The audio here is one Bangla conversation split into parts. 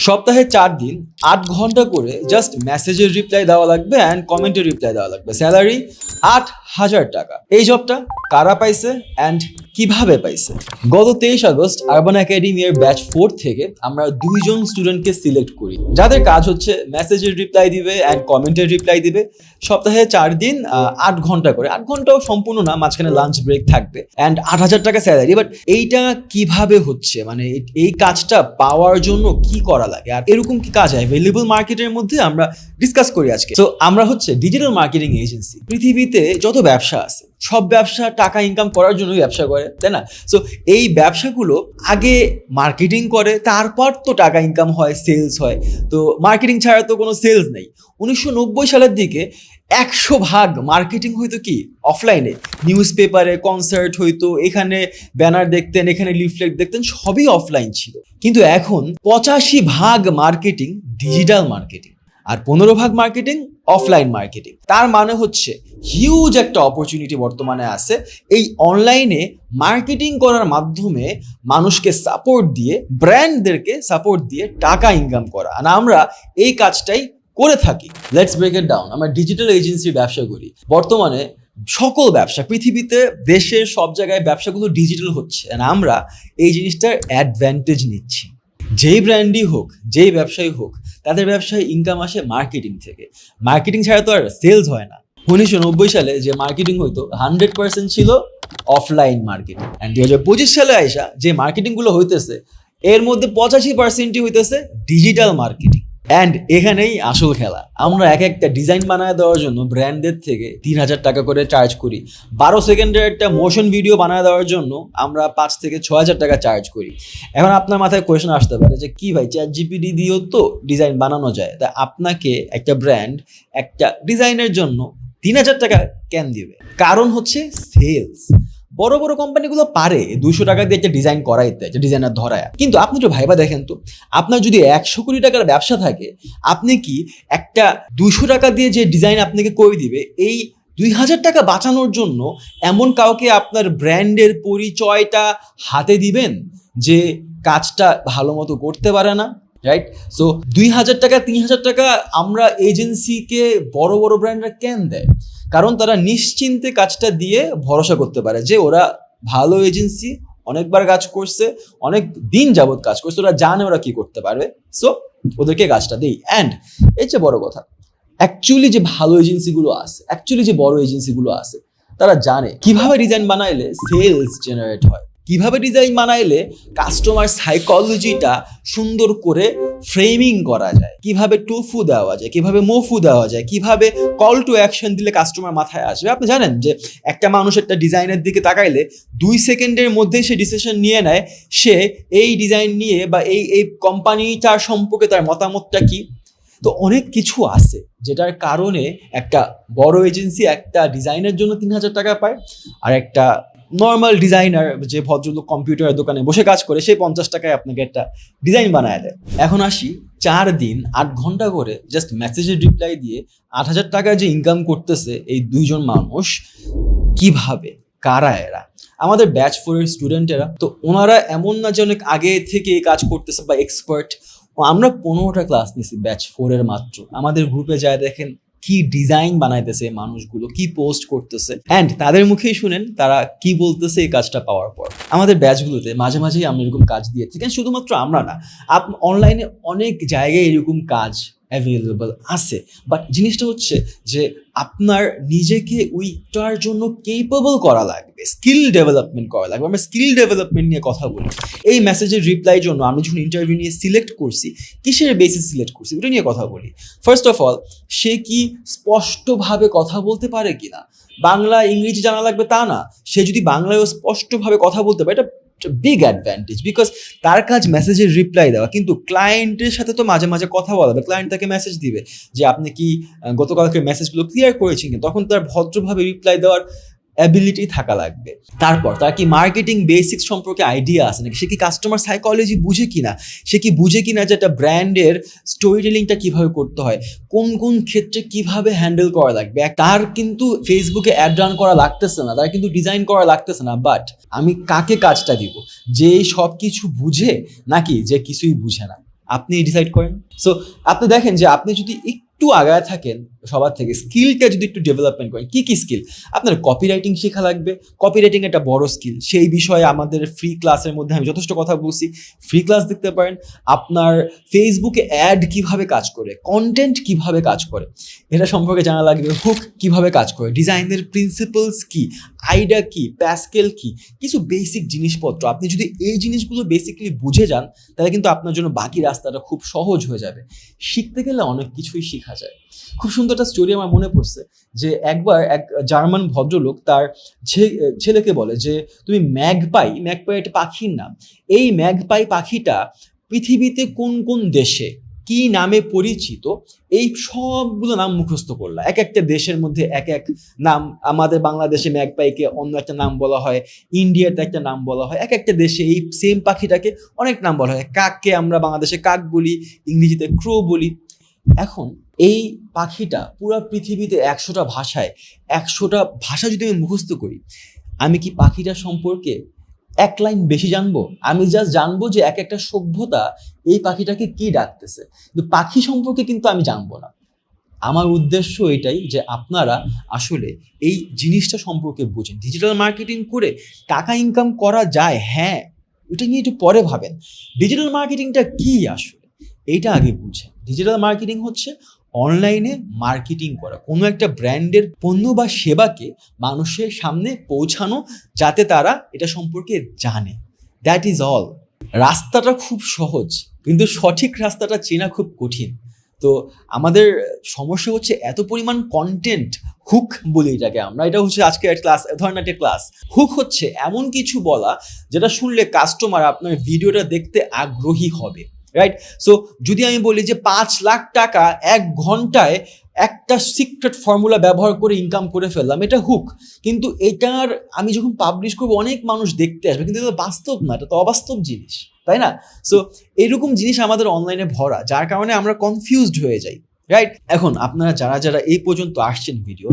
সপ্তাহে চার দিন আট ঘণ্টা করে জাস্ট মেসেজের রিপ্লাই দেওয়া লাগবে অ্যান্ড কমেন্টের রিপ্লাই দেওয়া লাগবে। স্যালারি আট হাজার টাকা। এই জবটা কারা পাইছে অ্যান্ড কীভাবে পাইছে? গত তেইশ আগস্ট আরবান একাডেমি এর ব্যাচ ফোর থেকে আমরা দুইজন স্টুডেন্টকে সিলেক্ট করি। যাদের কাজ হচ্ছে মেসেজের রিপ্লাই দিবে অ্যান্ড কমেন্টের রিপ্লাই দিবে। সপ্তাহে চার দিন আট ঘণ্টা করে। আট ঘন্টাও সম্পূর্ণ না, মাঝখানে লাঞ্চ ব্রেক থাকবে। অ্যান্ড আট হাজার টাকা স্যালারি বাট এইটা কীভাবে হচ্ছে? মানে এই- কাজটা পাওয়ার জন্য কি করা লাগে? আর এরকম কি কাজ অ্যাভেলেবল মার্কেটের মধ্যে আমরা ডিসকাস করি আজকে। তো আমরা হচ্ছে ডিজিটাল মার্কেটিং এজেন্সি পৃথিবীতে যত ব্যবসা আছে, সব ব্যবসা টাকা ইনকাম করার জন্য ব্যবসা করে, তাই না? সো এই ব্যবসাগুলো আগে মার্কেটিং করে, তারপর তো টাকা ইনকাম হয় সেলস হয়। তো মার্কেটিং ছাড়া তো কোনো সেলস নেই। উনিশশো নব্বই সালের দিকে একশো ভাগ মার্কেটিং হইতো কি? অফলাইনে নিউজ পেপারে কনসার্ট হইতো, এখানে ব্যানার দেখতেন, এখানে লিফলেট দেখতেন, সবই অফলাইন ছিল। কিন্তু এখন পঁচাশি ভাগ মার্কেটিং ডিজিটাল মার্কেটিং আর পনেরো ভাগ মার্কেটিং অফলাইন মার্কেটিং তার মানে হচ্ছে হিউজ একটা অপরচুনিটি বর্তমানে আছে এই অনলাইনে মার্কেটিং করার মাধ্যমে মানুষকে সাপোর্ট দিয়ে ব্র্যান্ডদেরকে সাপোর্ট দিয়ে টাকা ইনকাম করা। আর আমরা এই কাজটাই করে থাকি। লেটস ব্রেক ইট ডাউন আমরা ডিজিটাল এজেন্সির ব্যবসা করি। বর্তমানে সকল ব্যবসা, পৃথিবীতে দেশের সব জায়গায় ব্যবসাগুলো ডিজিটাল হচ্ছে। আমরা এই জিনিসটার অ্যাডভান্টেজ নিচ্ছি। যেই ব্র্যান্ডই হোক, যেই ব্যবসায়ী হোক, তাদের ব্যবসায় ইনকাম আসে মার্কেটিং থেকে। মার্কেটিং ছাড়া তো আর সেলস হয় না। উনিশশো নব্বই সালে যে মার্কেটিং হইতো হান্ড্রেড পার্সেন্ট ছিল অফলাইন মার্কেটিং অ্যান্ড দুই হাজার পঁচিশ সালে আইসা যে মার্কেটিংগুলো হইতেছে, এর মধ্যে পঁচাশি পার্সেন্টই হইতেছে ডিজিটাল মার্কেটিং অ্যান্ড এখানেই আসল খেলা। আমরা এক একটা ডিজাইন বানায় দেওয়ার জন্য ব্র্যান্ডের থেকে তিন হাজার টাকা করে চার্জ করি। বারো সেকেন্ডের একটা মোশন ভিডিও বানায় দেওয়ার জন্য আমরা পাঁচ থেকে ছ হাজার টাকা চার্জ করি। এখন আপনার মাথায় কোয়েশন আসতে পারে যে, কি ভাই চ্যাট জিপিডি দিয়েও তো ডিজাইন বানানো যায়? তা আপনাকে একটা ব্র্যান্ড একটা ডিজাইনের জন্য তিন হাজার টাকা কেন দিবে? কারণ হচ্ছে সেলস বড় বড় কোম্পানিগুলো পারে দুশো টাকা দিয়ে একটা ডিজাইন করাইতে, একটা ডিজাইনার ধরায়। কিন্তু আপনি একটু ভাইবা দেখেন তো, আপনার যদি একশো কোটি টাকার ব্যবসা থাকে, আপনি কি একটা দুশো টাকা দিয়ে যে ডিজাইন আপনাকে করে দিবে, এই দুই হাজার টাকা বাঁচানোর জন্য এমন কাউকে আপনার ব্র্যান্ডের পরিচয়টা হাতে দিবেন যে কাজটা ভালো মতো করতে পারে না রাইট সো দুই হাজার টাকা, তিন হাজার টাকা আমরা এজেন্সিকে বড় বড় ব্র্যান্ডরা কেন দেয়? কারণ তারা নিশ্চিন্তে কাজটা দিয়ে ভরসা করতে পারে যে ওরা ভালো এজেন্সি, অনেকবার কাজ করছে, অনেক দিন যাবৎ কাজ করছে, ওরা জানে ওরা কি করতে পারবে। সো ওদেরকে কাজটা দেই। অ্যান্ড এর চেয়ে বড় কথা অ্যাকচুয়ালি যে ভালো এজেন্সিগুলো আছে অ্যাকচুয়ালি যে বড় এজেন্সিগুলো আছে, তারা জানে। কীভাবে ডিজাইন বানাইলে সেলস জেনারেট হয়? কীভাবে ডিজাইন বানাইলে কাস্টমার সাইকোলজিটা সুন্দর করে ফ্রেমিং করা যায়? কীভাবে টুফু দেওয়া যায়? কীভাবে মোফু দেওয়া যায়? কীভাবে কল টু অ্যাকশন দিলে কাস্টমার মাথায় আসবে? আপনি জানেন যে একটা মানুষ একটা ডিজাইনের দিকে তাকাইলে দুই সেকেন্ডের মধ্যেই সে ডিসিশন নিয়ে নেয়, সে এই ডিজাইন নিয়ে বা এই এই কোম্পানিটার সম্পর্কে তার মতামতটা কি? তো অনেক কিছু আছে যেটার কারণে একটা বড় এজেন্সি একটা ডিজাইনের জন্য তিন হাজার টাকা পায় আর একটা নর্মাল ডিজাইনার যে ভদ্রলোক কম্পিউটারের দোকানে বসে কাজ করে সেই পঞ্চাশ টাকায় আপনাকে একটা ডিজাইন বানায় দেয়। এখন আসি চার দিন, আট ঘণ্টা করে জাস্ট মেসেজের রিপ্লাই দিয়ে আট হাজার টাকা যে ইনকাম করতেছে এই দুইজন মানুষ, কীভাবে? কারা এরা? আমাদের ব্যাচ ফোরের স্টুডেন্টেরা তো ওনারা এমন না যে অনেক আগে থেকে কাজ করতেছে বা এক্সপার্ট আমরা পনেরোটা ক্লাস নিছি ব্যাচ ফোরের মাত্র। আমাদের গ্রুপে যায় দেখেন কি ডিজাইন বানাইতেছে মানুষগুলো, কি পোস্ট করতেছে। অ্যান্ড তাদের মুখেই শুনেন তারা কি বলতেছে এই কাজটা পাওয়ার পর। আমাদের ব্যাচগুলোতে মাঝে মাঝেই আমরা এরকম কাজ দিয়ে কেন শুধুমাত্র আমরা না, আপ অনলাইনে অনেক জায়গায় এরকম কাজ অ্যাভেলেবল আছে। বাট জিনিসটা হচ্ছে যে আপনার নিজেকে ওইটার জন্য কেপেবল করা লাগবে স্কিল ডেভেলপমেন্ট করা লাগবে। আমরা স্কিল ডেভেলপমেন্ট নিয়ে কথা বলি। এই মেসেজের রিপ্লাই জন্য আমি যখন ইন্টারভিউ নিয়ে সিলেক্ট করছি, কিসের বেসিস সিলেক্ট করছি, ওটা নিয়ে কথা বলি। ফার্স্ট অফ অল সে কি স্পষ্টভাবে কথা বলতে পারে কিনা? বাংলা, ইংরেজি জানা লাগবে তা না। সে যদি বাংলায়ও স্পষ্টভাবে কথা বলতে পারে, এটা বিগ অ্যাডভান্টেজ বিকজ তার কাজ মেসেজের রিপ্লাই দেওয়া। কিন্তু ক্লায়েন্টের সাথে তো মাঝে মাঝে কথা বলা হবে। ক্লায়েন্ট তাকে মেসেজ দিবে যে, আপনি কি গতকালকে মেসেজগুলো ক্লিয়ার করেছেন তখন তার ভদ্রভাবে রিপ্লাই দেওয়ার অ্যাবিলিটি থাকা লাগবে। তারপর তার কি মার্কেটিং বেসিক্স সম্পর্কে আইডিয়া আছে নাকি? সে কি কাস্টমার সাইকোলজি বুঝে কিনা? সে কি বুঝে কিনা যে একটা ব্র্যান্ডের স্টোরি টেলিংটা কীভাবে করতে হয়? কোন কোন ক্ষেত্রে কীভাবে হ্যান্ডেল করা লাগবে? তার কিন্তু ফেসবুকে অ্যাড রান করা লাগতেছে না, তার কিন্তু ডিজাইন করা লাগতেছে না। বাট আমি কাকে কাজটা দিব? যে সব কিছু বুঝে নাকি যে কিছুই বুঝে না? আপনি ডিসাইড করেন। সো আপনি দেখেন যে আপনি যদি একটু আগায় থাকেন সবার থেকে। স্কিলটা যদি একটু ডেভেলপমেন্ট করেন, কী কী স্কিল আপনার কপি রাইটিং শেখা লাগবে। কপি রাইটিং একটা বড় স্কিল সেই বিষয়ে আমাদের ফ্রি ক্লাসের মধ্যে আমি যথেষ্ট কথা বলছি। ফ্রি ক্লাস দেখতে পারেন। আপনার ফেসবুকে অ্যাড কীভাবে কাজ করে কন্টেন্ট কীভাবে কাজ করে, এটা সম্পর্কে জানা লাগবে। হুক কীভাবে কাজ করে ডিজাইনের প্রিন্সিপালস কি আইডিয়া কি প্যাসকেল কি, কিছু বেসিক জিনিসপত্র। আপনি যদি এই জিনিসগুলো বেসিক্যালি বুঝে যান, তাহলে কিন্তু আপনার জন্য বাকি রাস্তাটা খুব সহজ হয়ে যাবে। শিখতে গেলে অনেক কিছুই শেখা যায়। খুব সুন্দর একটা স্টোরি আমার মনে পড়ছে যে একবার এক জার্মান ভদ্রলোক তার ছেলেকে বলে যে, তুমি ম্যাগপাই ম্যাগপাই একটা পাখির নাম। এই ম্যাগপাই পাখিটা পৃথিবীতে কোন কোন দেশে? কি নামে পরিচিত? এই সবগুলো নাম মুখস্থ করলা। এক একটা দেশের মধ্যে এক এক নাম। আমাদের বাংলাদেশে ম্যাগপাইকে অন্য একটা নাম বলা হয়, ইন্ডিয়াতে একটা নাম বলা হয়। এক একটা দেশে এই সেম পাখিটাকে অনেক নাম বলা হয়। কাককে আমরা বাংলাদেশে কাক বলি, ইংরেজিতে ক্রো বলি। এখন এই পাখিটা পুরো পৃথিবীতে একশোটা ভাষায়, একশোটা ভাষা যদি আমি মুখস্থ করি, আমি কি পাখিটা সম্পর্কে এক লাইন বেশি জানব? আমি জাস্ট জানব যে এক একটা সভ্যতা এই পাখিটাকে কি ডাকতেছে। কিন্তু পাখি সম্পর্কে কিন্তু আমি জানব না। আমার উদ্দেশ্য এটাই যে আপনারা আসলে এই জিনিসটা সম্পর্কে বুঝেন। ডিজিটাল মার্কেটিং করে টাকা ইনকাম করা যায় হ্যাঁ এটা নিয়ে একটু পরে ভাবেন। ডিজিটাল মার্কেটিংটা কি আসলে? এইটা আগে বুঝেন। ডিজিটাল মার্কেটিং হচ্ছে অনলাইনে মার্কেটিং করা। কোনো একটা ব্র্যান্ডের পণ্য বা সেবাকে মানুষের সামনে পৌঁছানো যাতে তারা এটা সম্পর্কে জানে। দ্যাট ইজ অল রাস্তাটা খুব সহজ, কিন্তু সঠিক রাস্তাটা চেনা খুব কঠিন। তো আমাদের সমস্যা হচ্ছে এত পরিমাণ কন্টেন্ট হুক বলি এটাকে আমরা। এটা হচ্ছে আজকে ক্লাস ধরেন একটা ক্লাস হুক হচ্ছে এমন কিছু বলা যেটা শুনলে কাস্টমার আপনার ভিডিওটা দেখতে আগ্রহী হবে। রাইট সো যদি আমি বলি যে পাঁচ লাখ টাকা এক ঘন্টায় একটা সিক্রেট ফর্মুলা ব্যবহার করে ইনকাম করে ফেললাম, এটা হুক কিন্তু এটার আমি যখন পাবলিশ করব, অনেক মানুষ দেখতে আসবে, কিন্তু এটা বাস্তব না, এটা তো অবাস্তব জিনিস, তাই না? সো এরকম জিনিস আমাদের অনলাইনে ভরা, যার কারণে আমরা কনফিউজড হয়ে যাই। রাইট এখন আপনারা যারা যারা এই পর্যন্ত আসছেন ভিডিও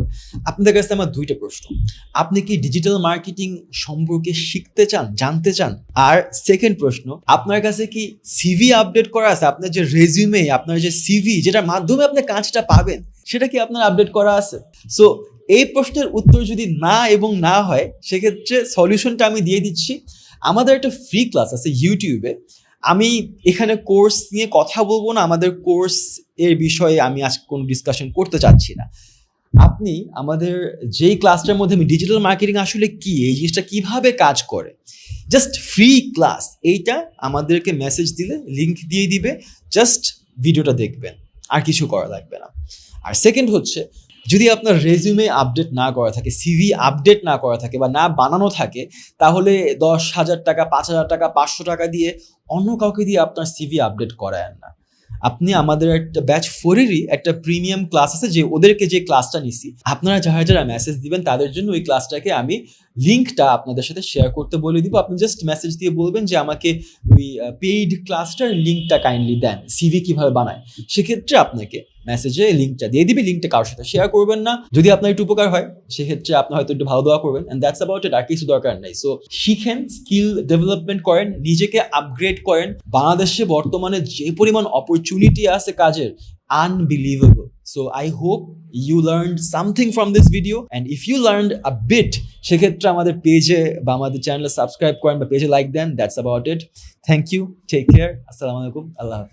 আপনাদের কাছে আমার দুইটা প্রশ্ন। আপনি কি ডিজিটাল মার্কেটিং সম্পর্কে শিখতে চান, জানতে চান? আর সেকেন্ড প্রশ্ন, আপনার কাছে কি সিভি আপডেট করা আছে? আপনার যে রেজিউমে আপনার যে সিভি যেটার মাধ্যমে আপনি কাজটা পাবেন, সেটা কি আপনার আপডেট করা আছে? সো এই প্রশ্নের উত্তর যদি না এবং না হয়, সেক্ষেত্রে সলিউশনটা আমি দিয়ে দিচ্ছি। আমাদের একটা ফ্রি ক্লাস আছে ইউটিউবে আমি এখানে কোর্স নিয়ে কথা বলব না, আমাদের কোর্স এর বিষয়ে আমি আজকে কোনো ডিসকাশন করতে চাচ্ছি না। আপনি আমাদের যেই ক্লাসটার মধ্যে আমি ডিজিটাল মার্কেটিং আসলে কি, এই জিনিসটা কীভাবে কাজ করে জাস্ট ফ্রি ক্লাস এইটা আমাদেরকে মেসেজ দিলে লিংক দিয়ে দিবে জাস্ট ভিডিওটা দেখবেন, আর কিছু করা লাগবে না। আর সেকেন্ড হচ্ছে যদি আপনার রেজিউমে আপডেট না করা থাকে সিভি আপডেট না করা থাকে বা না বানানো থাকে, তাহলে দশ হাজার টাকা, পাঁচ হাজার টাকা, পাঁচশো টাকা দিয়ে অন্য কাউকে দিয়ে আপনার সিভি আপডেট করায় না। আপনি আমাদের একটা ব্যাচ ফোরেরই একটা প্রিমিয়াম ক্লাস আছে যে ওদেরকে যে ক্লাসটা নিছি, আপনারা যারা যারা মেসেজ দিবেন, তাদের জন্য ওই ক্লাসটাকে আমি লিঙ্কটা আপনাদের সাথে শেয়ার করতে বলে দিব। আপনি জাস্ট মেসেজ দিয়ে বলবেন যে আমাকে ওই পেইড ক্লাসটার লিঙ্কটা কাইন্ডলি দেন সিভি কীভাবে বানায়। সেক্ষেত্রে আপনাকে মেসেজে লিঙ্কটা দিয়ে দিবে লিঙ্কটা কারোর সাথে শেয়ার করবেন না। যদি আপনার একটু উপকার হয়, সেক্ষেত্রে আপনি হয়তো একটু ভালো দোয়া করবেন। অ্যান্ড দ্যাটস অ্যাবাউট ইট আর কিছু দরকার নাই। সো শিখেন স্কিল ডেভেলপমেন্ট করেন, নিজেকে আপগ্রেড করেন। বাংলাদেশে বর্তমানে যে পরিমাণ অপরচুনিটি আছে কাজের unbelievable so I hope you learn something from this video and if you learn a bit সেক্ষেত্রে আমাদের পেজে বা আমাদের চ্যানেলে সাবস্ক্রাইব করেন বা পেজে like then that's about it thank you take care আসসালামু আলাইকুম আল্লাহ হাফিজ।